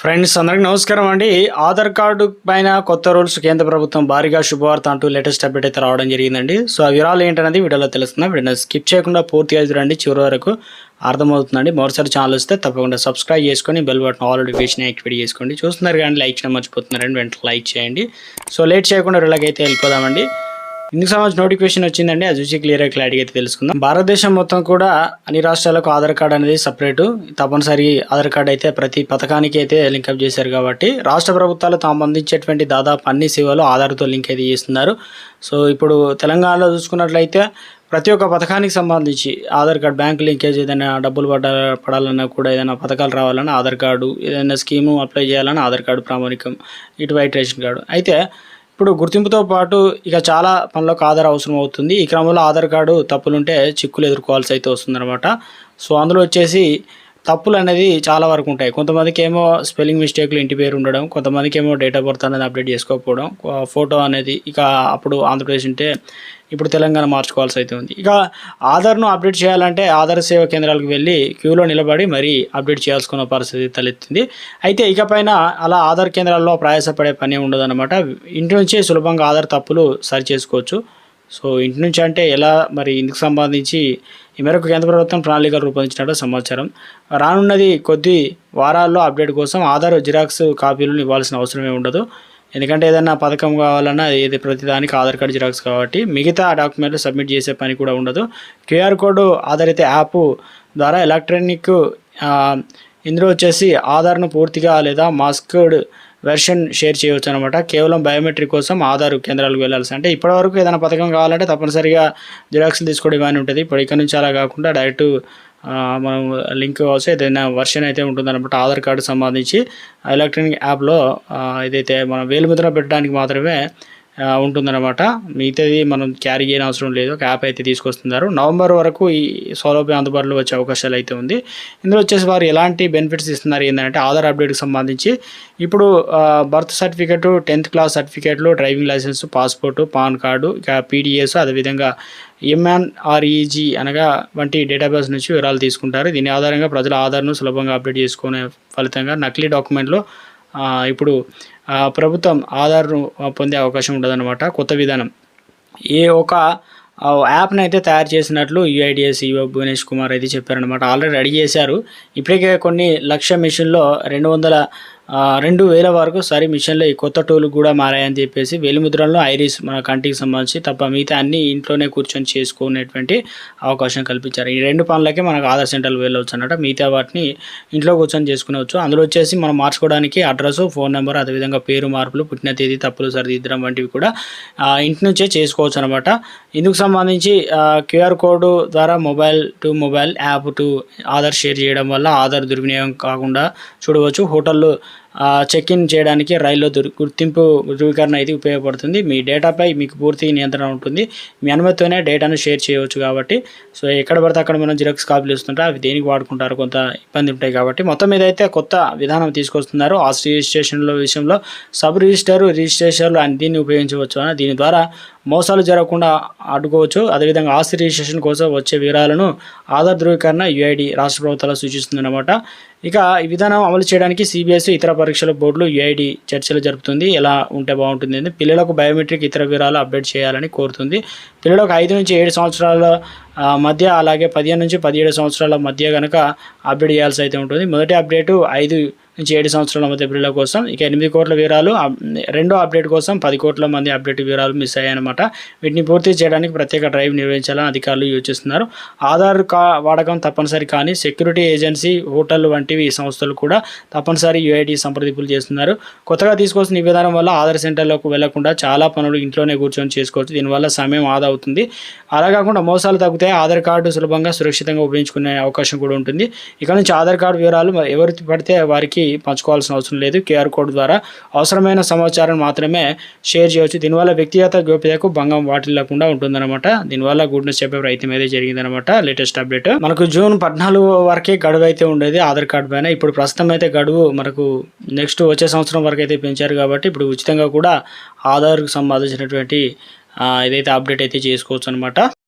Friends అందరికి నమస్కారం అండి. ఆధార్ కార్డు పైన కొత్త రూల్స్ కేంద్ర ప్రభుత్వం భారీగా శుభవార్త అంటూ లేటెస్ట్ అప్డేట్ అయితే రావడం జరిగిందండి. సో ఆ వివరాలు ఏంటనేది వీడియోలో తెలుస్తుంది. వీడియో స్కిప్ చేయకుండా పూర్తిగా చూడండి. చివరి వరకు అర్థమవుతుందండి. మరోసారి ఛానల్ వస్తే తప్పకుండా సబ్స్క్రైబ్ చేసుకొని bell button all notification activate చేసుకోండి. చూస్తున్నారు కానీ లైక్ చేయడం మర్చిపోతున్నారండి. వెంటనే లైక్ చేయండి. సో లేట్ చేయకుండా వీళ్ళకైతే వెళ్ళిపోదామండి. ఇందుకు సంబంధించి నోటిఫికేషన్ వచ్చిందండి అది చూసి క్లియర్గా క్లారిటీ అయితే తెలుసుకుందాం. భారతదేశం మొత్తం కూడా అన్ని రాష్ట్రాలకు ఆధార్ కార్డ్ అనేది సపరేట్ తప్పనిసరి ఆధార్ కార్డ్ అయితే ప్రతి పథకానికి అయితే లింకప్ చేశారు కాబట్టి రాష్ట్ర ప్రభుత్వాలు తాము అందించేటువంటి దాదాపు అన్ని సేవలు ఆధార్తో లింక్ అయితే చేస్తున్నారు. సో ఇప్పుడు తెలంగాణలో చూసుకున్నట్లయితే ప్రతి ఒక్క పథకానికి సంబంధించి ఆధార్ కార్డ్ బ్యాంక్ లింకేజ్ ఏదైనా డబ్బులు పడ పడాలన్నా కూడా ఏదైనా పథకాలు రావాలన్నా ఆధార్ కార్డు ఏదైనా స్కీము అప్లై చేయాలన్నా ఆధార్ కార్డు ప్రామాణికం ఇటు వైట్ రేషన్ కార్డు. అయితే ఇప్పుడు గుర్తింపుతో పాటు ఇక చాలా పనులకు ఆధార్ అవసరం అవుతుంది. ఈ క్రమంలో ఆధార్ కార్డు తప్పులుంటే చిక్కులు ఎదుర్కోవాల్సి అయితే వస్తుందన్నమాట. సో అందులో వచ్చేసి తప్పులు అనేది చాలా వరకు ఉంటాయి. కొంతమందికి ఏమో స్పెల్లింగ్ మిస్టేక్లు ఇంటి పేరు ఉండడం కొంతమందికి ఏమో డేట్ ఆఫ్ బర్త్ అనేది అప్డేట్ చేసుకోకపోవడం ఫోటో అనేది ఇక అప్పుడు ఆంధ్రప్రదేశ్ ఉంటే ఇప్పుడు తెలంగాణ మార్చుకోవాల్సి అయితే ఉంది ఇక ఆధార్ను అప్డేట్ చేయాలంటే ఆధార్ సేవ కేంద్రాలకు వెళ్ళి క్యూలో నిలబడి మరీ అప్డేట్ చేయాల్సుకున్న పరిస్థితి తలెత్తింది. అయితే ఇకపైన అలా ఆధార్ కేంద్రాల్లో ప్రయాసపడే పని ఉండదన్నమాట. ఇంటి నుంచే సులభంగా ఆధార్ తప్పులు సరి చేసుకోవచ్చు సో ఇంటి నుంచి అంటే ఎలా మరి ఇందుకు సంబంధించి ఈ మేరకు కేంద్ర ప్రభుత్వం ప్రణాళికలు రూపొందించినట్టు సమాచారం. రానున్నది కొద్ది వారాల్లో అప్డేట్ కోసం ఆధార్ జిరాక్స్ కాపీలను ఇవ్వాల్సిన అవసరమే ఉండదు. ఎందుకంటే ఏదైనా పథకం కావాలన్నా ఏది ప్రతిదానికి ఆధార్ కార్డు జిరాక్స్ కాబట్టి మిగతా డాక్యుమెంట్లు సబ్మిట్ చేసే పని కూడా ఉండదు. క్యూఆర్ కోడ్ ఆధారిత యాప్ ద్వారా ఎలక్ట్రానిక్ ఇందులో వచ్చేసి ఆధార్ను పూర్తిగా లేదా మాస్క్డ్ వెర్షన్ షేర్ చేయవచ్చు అనమాట కేవలం బయోమెట్రిక్ కోసం ఆధార్ కేంద్రాలకు వెళ్ళాల్సి అంటే ఇప్పటివరకు ఏదైనా పథకం కావాలంటే తప్పనిసరిగా జిరాక్స్లు తీసుకోవడం ఇవన్నీ ఉంటుంది. ఇప్పుడు ఇక్కడ నుంచి అలా కాకుండా డైరెక్ట్ మనం లింక్ కావచ్చు ఏదైనా వర్షన్ అయితే ఉంటుందన్నమాట. ఆధార్ కార్డు సంబంధించి. ఎలక్ట్రానిక్ యాప్లో ఏదైతే మనం వేలుముద్ర పెట్టడానికి మాత్రమే ఉంటుందన్నమాట. మిగతాది మనం క్యారీ చేయని అవసరం లేదు. ఒక యాప్ అయితే తీసుకొస్తున్నారు. నవంబర్ వరకు ఈ సౌలభ్యం అందుబాటులో వచ్చే అవకాశాలు అయితే ఉంది. ఇందులో వచ్చేసి వారు ఎలాంటి బెనిఫిట్స్ ఇస్తున్నారు? ఏంటంటే ఆధార్ అప్డేట్కి సంబంధించి ఇప్పుడు బర్త్ సర్టిఫికేటు టెన్త్ క్లాస్ సర్టిఫికేట్లు driving licence passport pan card ఇక పీడిఎస్ అదేవిధంగా M N R E G అనగా వంటి డేటాబేస్ నుంచి వివరాలు తీసుకుంటారు. దీని ఆధారంగా ప్రజల ఆధార్ను సులభంగా అప్డేట్ చేసుకునే ఫలితంగా నకిలీ డాక్యుమెంట్లు ఇప్పుడు ప్రభుత్వం ఆధార్ను పొందే అవకాశం ఉండదన్నమాట కొత్త విధానం. ఏ ఒక యాప్ని అయితే తయారు చేసినట్లు యుఐడిఎస్ ఈఓ భువనేష్ కుమార్ అయితే చెప్పారనమాట ఆల్రెడీ రెడీ చేశారు. ఇప్పటికే కొన్ని లక్ష మిషన్లో రెండు వందల రెండు వేల వరకు సరే మిషన్లో ఈ కొత్త టూలు కూడా మారాయని చెప్పేసి వెలిముద్రలో ఐరిస్ మన కంటికి సంబంధించి తప్ప మిగతా అన్ని ఇంట్లోనే కూర్చొని చేసుకునేటువంటి అవకాశం కల్పించారు. ఈ రెండు పనులకే మనకు ఆధార్ సెంటర్లు వెళ్ళవచ్చు అన్నట్టు మిగతా వాటిని ఇంట్లో కూర్చొని చేసుకునేవచ్చు. అందులో వచ్చేసి మనం మార్చుకోవడానికి అడ్రస్ ఫోన్ నెంబర్ అదేవిధంగా పేరు మార్పులు పుట్టిన తేదీ తప్పులు సరిదిద్దడం వంటివి కూడా ఇంటి నుంచే చేసుకోవచ్చు అనమాట ఇందుకు సంబంధించి క్యూఆర్ కోడ్ ద్వారా mobile to mobile app to Aadhaar share చేయడం వల్ల ఆధార్ దుర్వినియోగం కాకుండా చూడవచ్చు. హోటల్లో చెక్ ఇన్ చేయడానికి రైల్లో గుర్తింపు ధృవీకరణ అయితే ఉపయోగపడుతుంది. మీ డేటాపై మీకు పూర్తి నియంత్రణ ఉంటుంది. మీ అనుమతితోనే డేటాను షేర్ చేయవచ్చు కాబట్టి. సో ఎక్కడ పడితే అక్కడ మనం జిరాక్స్ కాపీలు ఇస్తుంటే అవి దేనికి వాడుకుంటారు? కొంత ఇబ్బంది ఉంటాయి కాబట్టి. మొత్తం మీద అయితే కొత్త విధానం తీసుకొస్తున్నారు. ఆ రిజిస్ట్రేషన్ల విషయంలో సబ్ రిజిస్టర్ రిజిస్ట్రేషన్లు అని దీన్ని ఉపయోగించవచ్చు. దీని ద్వారా మోసాలు జరగకుండా అడ్డుకోవచ్చు అదేవిధంగా ఆస్తి రిజిస్ట్రేషన్ కోసం వచ్చే వివరాలను ఆధార్ ధృవీకరణ యుఐడి రాష్ట్ర ప్రభుత్వాలు సూచిస్తుందన్నమాట. ఇక ఈ విధానం అమలు చేయడానికి సిబిఎస్ఈ ఇతర పరీక్షల బోర్డులు యుఐడి చర్చలు జరుపుతుంది. ఎలా ఉంటే బాగుంటుంది అని పిల్లలకు బయోమెట్రిక్ ఇతర వివరాలు అప్డేట్ చేయాలని కోరుతుంది. పిల్లలకు ఐదు నుంచి ఏడు సంవత్సరాల మధ్య అలాగే పదిహేను నుంచి పదిహేడు సంవత్సరాల మధ్య కనుక అప్డేట్ చేయాల్సి అయితే ఉంటుంది. మొదటి అప్డేటు ఐదు నుంచి ఏడు సంవత్సరాల మధ్య పిల్లల కోసం. ఇక ఎనిమిది కోట్ల వివరాలు రెండో అప్డేట్ కోసం పది కోట్ల మంది అప్డేట్ వివరాలు మిస్ అయ్యాయన్నమాట. వీటిని పూర్తి చేయడానికి ప్రత్యేక డ్రైవ్ నిర్వహించాలని అధికారులు యోచిస్తున్నారు. ఆధార్ కా వాడకం తప్పనిసరి కానీ సెక్యూరిటీ ఏజెన్సీ హోటల్ వంటివి సంస్థలు కూడా తప్పనిసరి యూఐడి సంప్రదింపులు చేస్తున్నారు. కొత్తగా తీసుకొస్తున్న ఈ విధానం వల్ల ఆధార్ సెంటర్లోకి వెళ్ళకుండా చాలా పనులు ఇంట్లోనే కూర్చొని చేసుకోవచ్చు. దీనివల్ల సమయం ఆదా అవుతుంది. అలా కాకుండా మోసాలు తగ్గితే ఆధార్ కార్డు సులభంగా సురక్షితంగా ఉపయోగించుకునే అవకాశం కూడా ఉంటుంది. ఇక నుంచి ఆధార్ కార్డు వివరాలు ఎవరు పడితే వారికి పంచుకోవాల్సిన అవసరం లేదు. క్యూఆర్ కోడ్ ద్వారా అవసరమైన సమాచారం మాత్రమే షేర్ చేయవచ్చు. దీనివల్ల వ్యక్తిగత గోప్యతకు భంగం వాటిల్లకుండా ఉంటుందన్నమాట. దీనివల్ల గుడ్ న్యూస్ చెప్పే ప్రయత్నం అయితే జరిగిందనమాట లేటెస్ట్ అప్డేట్. మనకు జూన్ పద్నాలుగు వరకే గడువు అయితే ఉండేది ఆధార్ కార్డు పైన. ఇప్పుడు ప్రస్తుతం అయితే గడువు మనకు నెక్స్ట్ వచ్చే సంవత్సరం వరకు అయితే పెంచారు కాబట్టి ఇప్పుడు ఉచితంగా కూడా ఆధార్కు సంబంధించినటువంటి ఏదైతే అప్డేట్ అయితే చేసుకోవచ్చు అనమాట